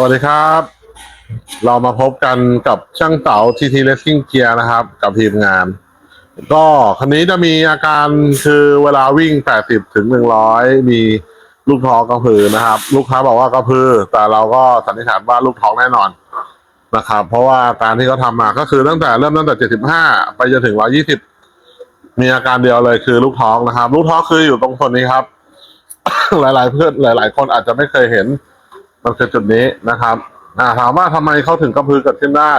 สวัสดีครับ เรามาพบกันกับช่างเต๋า TT Racing Gear นะครับ กับทีมงาน ก็คันนี้จะมีอาการคือเวลาวิ่ง 80ถึง100 มีลูกท้องกระพือนะครับ ลูกค้าบอกว่ากระพือ แต่เราก็สันนิษฐานว่าลูกท้องแน่นอนนะครับ เพราะว่าการที่เขาทำมาก็คือตั้งแต่เริ่มตั้งแต่ 75 ไปจนถึง 120 มีอาการเดียวเลยคือลูกท้องนะครับ ลูกท้องคืออยู่ตรงส่วนนี้ครับ หลาย ๆ เพื่อนหลาย ๆ คนอาจจะไม่เคยเห็น มันคือจุดนี้นะครับ อ่าถามว่าทำไมเขาถึงกระพือเกิดขึ้นได้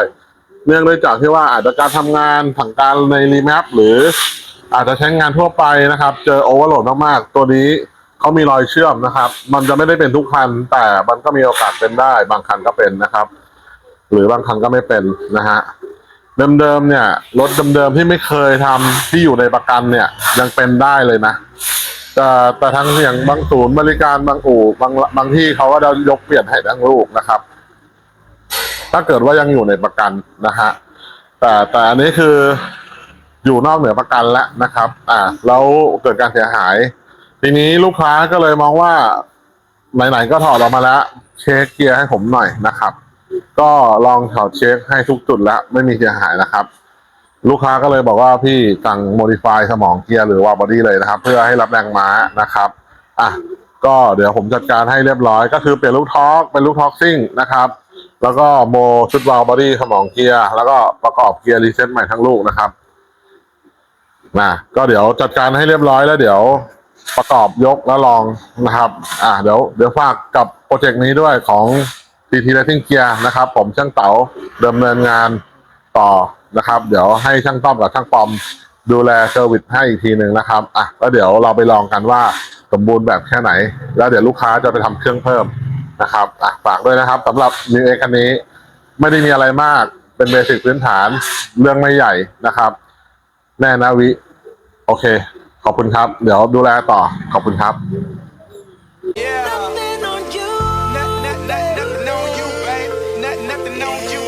เนื่องด้วยจากที่ว่าอาจจะการทำงานผังการในรีแมปหรืออาจจะใช้งานทั่วไปนะครับ เจอโอเวอร์โหลดมากๆ ตัวนี้เขามีรอยเชื่อมนะครับ มันจะไม่ได้เป็นทุกคัน แต่มันก็มีโอกาสเป็นได้ บางคันก็เป็นนะครับ หรือบางคันก็ไม่เป็นนะฮะเดิมๆเนี่ยรถเดิมๆที่ไม่เคยทำที่อยู่ในประกันเนี่ย ยังเป็นได้เลยนะ แต่แต่ทั้งอย่างบางศูนย์บริการบางอู่บางบางที่เขาก็จะยกเปลี่ยนให้ทั้งลูกนะครับ ถ้าเกิดว่ายังอยู่ในประกันนะฮะแต่แต่อันนี้คืออยู่นอกเหนือประกันแล้วนะครับ อ่าแล้วเกิดการเสียหาย ทีนี้ลูกค้าก็เลยมองว่าไหนๆก็ถอดออกมาแล้ว เช็คเกียร์ให้ผมหน่อยนะครับ ก็ลองถอดเช็คให้ทุกจุดแล้ว ไม่มีเสียหายนะครับ ลูกค้าก็เลยบอกว่าพี่สั่งโมดิฟายสมองเกียร์หรือว่าบอดี้เลยนะครับ เพื่อให้รับแรงม้านะครับอะก็เดี๋ยวผมจัดการให้เรียบร้อย ก็คือเปลี่ยนลูกท็อกเป็นลูกท็อกซิ่งนะครับ แล้วก็โมชุดวาล์วบอดี้สมองเกียร์แล้วก็ประกอบเกียร์รีเซ็ตใหม่ทั้งลูกนะครับนะก็เดี๋ยวจัดการให้เรียบร้อยแล้วเดี๋ยวประกอบยกแล้วลองนะครับ อะเดี๋ยวเดี๋ยวฝากกับโปรเจกต์นี้ด้วยของ TT Racing Gear นะครับ ผมช่างเต๋าดำเนินงานต่อ นะครับ เดี๋ยวให้ช่างต้อมกับช่างปอมดูแลเซอร์วิสให้อีกทีหนึ่งนะครับอะแล้วเดี๋ยวเราไปลองกันว่าสมบูรณ์แบบแค่ไหน แล้วเดี๋ยวลูกค้าจะไปทำเครื่องเพิ่มนะครับอะฝากด้วยนะครับ สำหรับมิวเอกคันนี้ ไม่ได้มีอะไรมากเป็นเบสิกพื้นฐานเรื่องไม่ใหญ่นะครับ แน่นะวิ โอเค ขอบคุณครับ เดี๋ยวดูแลต่อขอบคุณครับ Yeah. Nothing on you. Nothing. Nothing, nothing on you.